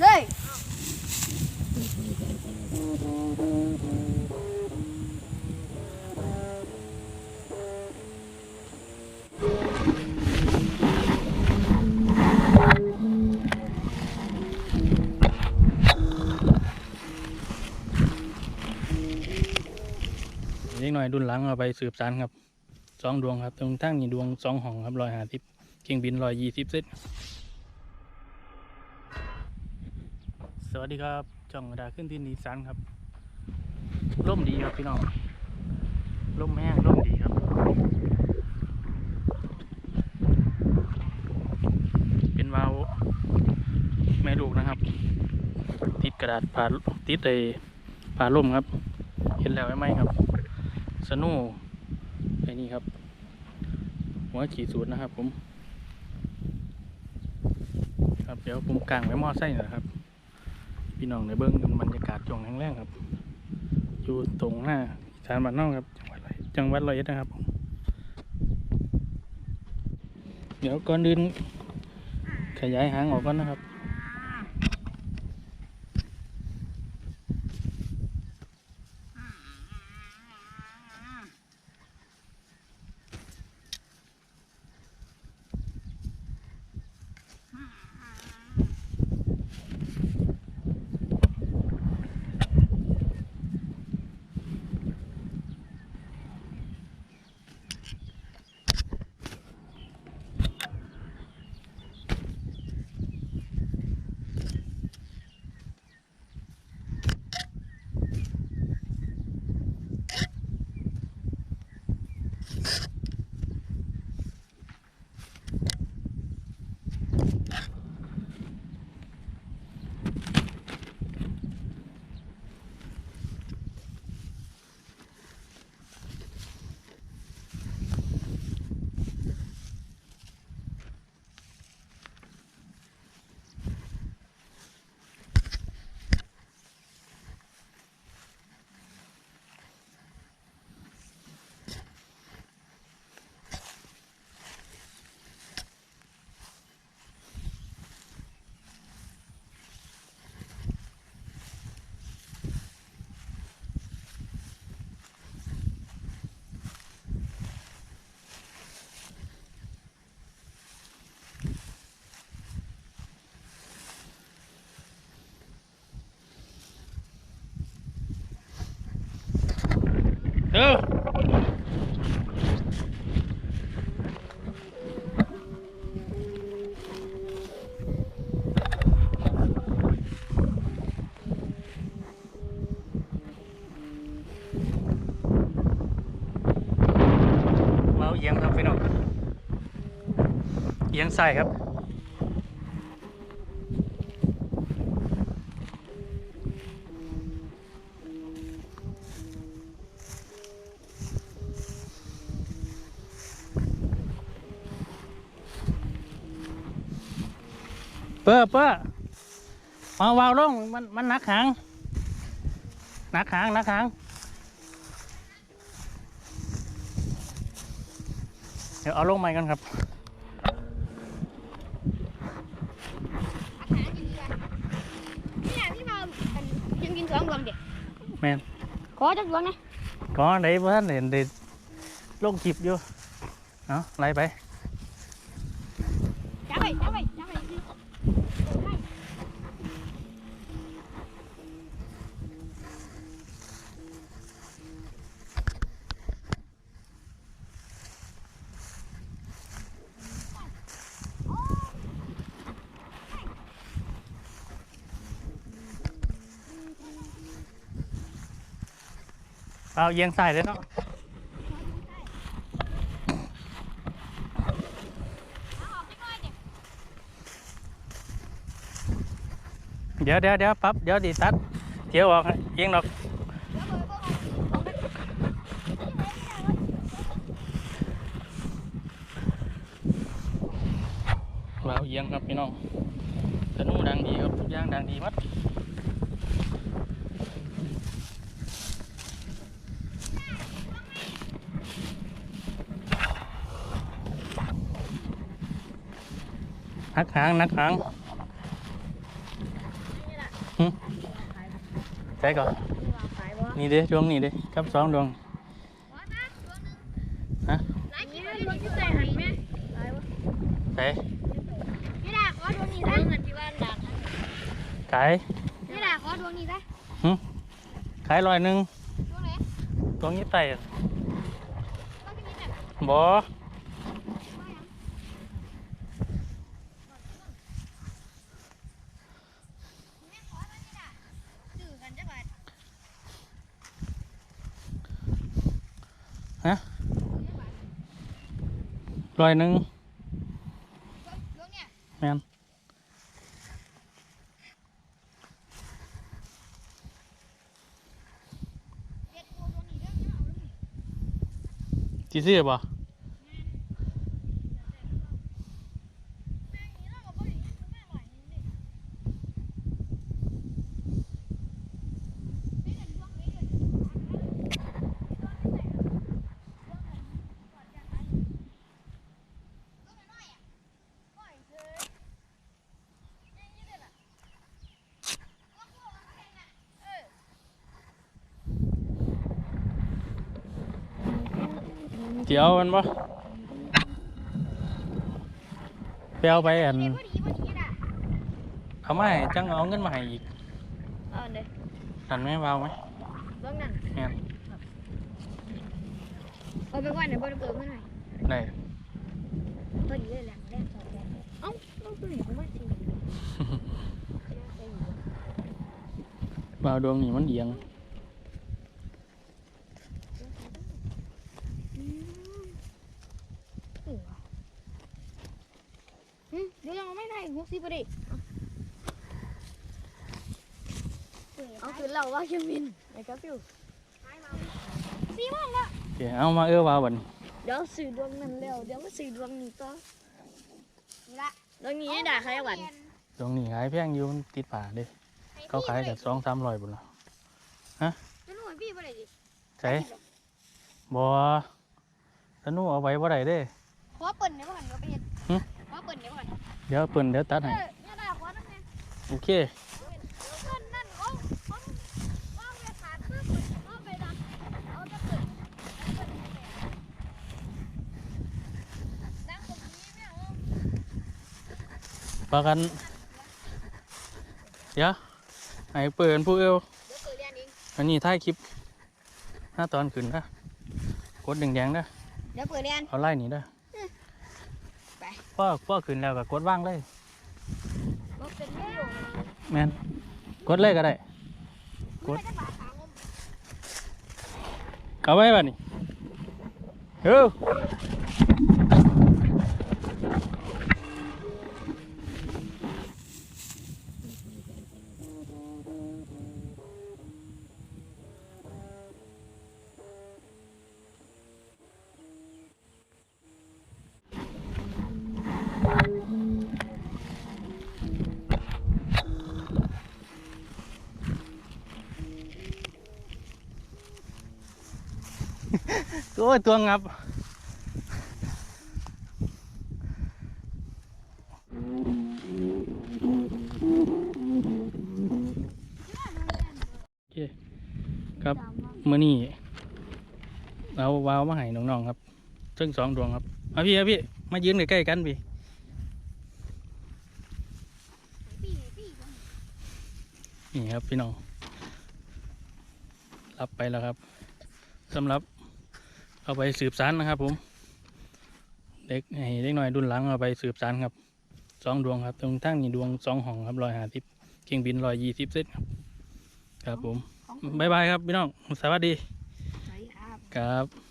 เลยเล็กหน่อยดุนหลังเอาไปสืบสารครับสองดวงครับ ตรงทั้งนี้ดวงสองห้องครับรอยหาสิบเก่งบินรอยยี่สิบเซน สวัสดีครับจ่องกระดาษขึ้นที่นีสานครับร่มดีครับพี่น้องร่มแห้งร่มดีครับเป็นวาวแม่ลูกนะครับ ติดกระดาษผ่าติดไอ้ผ่าร่มครับ เห็นแล้วไหมครับ สน่ไอ้นี่ครับ หัวขีดสูตรนะครับผม ครับเดี๋ยวผมกางไว้มอไซค์นะครับ พี่น้องในเบิ้งกันบรรยากาศช่วงแรงๆครับ อยู่ตรงหน้าสารบันนอกครับ จังหวัดร้อยจังหวัดร้อยเอ็ดนะครับ เดี๋ยวก่อนอื่นขยายหางออกก่อนนะครับ ยงใส่ครับ เปิ้ลเปิ้ลมาวาวลงมันมันหนักหางหนักหางหนักหางเดี๋ยวเอาลงใหม่กันครับ เนี่ยพี่มายังกินส องดวงเด็กแม่นขอจักดวงนะก็ได้เพื่อนเห็นได้ลงคลิปอยู่เอาไล่ไป จับไปจับไปจับไป เอาเอียงใส่เลยเนาะเดี๋ยวเดี๋ยวเดี๋ยวปั๊บเดี๋ยวดีตัดเที่ยวออกเอียงดอกเราเอียงครับพี่น้องธนูดังดีครับทุกอย่างดังดีมัด นักหางนักหางใช่ก่อนขายบ่นี่เด้ดวงนี่เด้ครับสองดวงฮะร้านนี้ดวงที่ใส่หันไหมขายบ่ใช่นี่ล่ะขอดวงนี้ซะเงินที่บ้านดักขายนี่ล่ะขอดวงนี้ซะหึขายร้อยหนึ่งดวงไหนดวงนี้ไต่ดวงที่นี่น่ะบ่ซื้อกันจักบาท ร้อยหนึ่งดวงเนี่ยแม่นเฮ็ดดวงนี้เด้อเอาเด้อจีซื้อบ่ แม่งนี่เราก็บ่ได้ยินแม่หน่อยนึงดินี่น่ะดวงนี้เด้อดวงที่ใส่ดวงนั้นดวงก่อนจะขายดวงน้อยๆอะปล่อยเถอะนี่นี่เด้อล่ะดวงพวกมันแข็งน่ะเออ เจียวมันบ่ไปเอาไปอันนี่พอดีพอดีน่ะเอามาให้จังเอาเงินมาให้อีกเอาเด้อนั่นไหมวาวไหมเบิ่งนั่นแม่นเอาไปไว้ในบ่ได้เปิดมาหน่อยได้พอดีเลยแหละแรกสองแรกเอ้าเอาตัวนี้ผมว่าสิวาวดวงนี่มันเอียง อืมเดี๋ยวยังไม่ได้หกสิบพอดี เอาคือเราว่าเคมินไอ้กาฟิวสี่โมงแล้วโอเคเอามาเอื้อวาวบัดนเดี๋ยวสื่อดวงนั้นแล้วเดี๋ยวมาสื่อดวงนี้ต่อนี่ละดวงนี้ให้ด่าใครหวันดวงนี่ขายแพงอยู่มันติดป่าเด้เขาขายกันสองสามร้อยบุญละจะหน่วยพี่บ่ได้ดิใช่บ่สนุเอาไว้บ่ได้เด้ขอเปิ่นเดี๋ยวก่อนเดี๋ยวไปเห็นหึขอเปิ่นเดี๋ยวก่อนเดี๋ยวเปิ่นเดี๋ยวตัดเอให้อเนี่ยด่าขอนั่นไงโอเค เปิ่นนั่นเขาเขาว่าเวลาคือเปิ่นเอาไปดักเอาจะเปิ่นดังตรงนี้ไม่เอา ประกัน เดี๋ยวให้เปิดผู้เอวเดี๋ยวเปิดเรียนเองอันนี้ถ่ายคลิปหน้าตอนขึ้นนะกดแดงๆนะเดี๋ยวเปิดเรียนเอาไล่หนีนะไปพ่อพ่อขึ้นแล้วก็กดว่างเลยมันเป็นไม่อยู่แมนกดเลยก็ได้ กดไม่ได้บาดหางผมเอาไว้บ้านี่เออ โอ้ยตัวงับโอเคครับเมื่อนี้เราวาวมาให้น้องๆครับซึ่งสองดวงครับเอาพี่เอาพี่มายืนใกล้ๆกันพี่นี่ครับพี่น้องรับไปแล้วครับสำหรับ เอาไปสืบสารนะครับ ผม เด็กให้เด็กหน่อยดุนหลังเอาไปสืบสารครับสองดวงครับตรงทั้งนี้ดวงสองห้องครับรอยหาทิพเก่งบินรอยยี่สิบเซตครับ ครับผมของผมบายบายครับพี่น้องสวัสดีสวัสดีครับครับ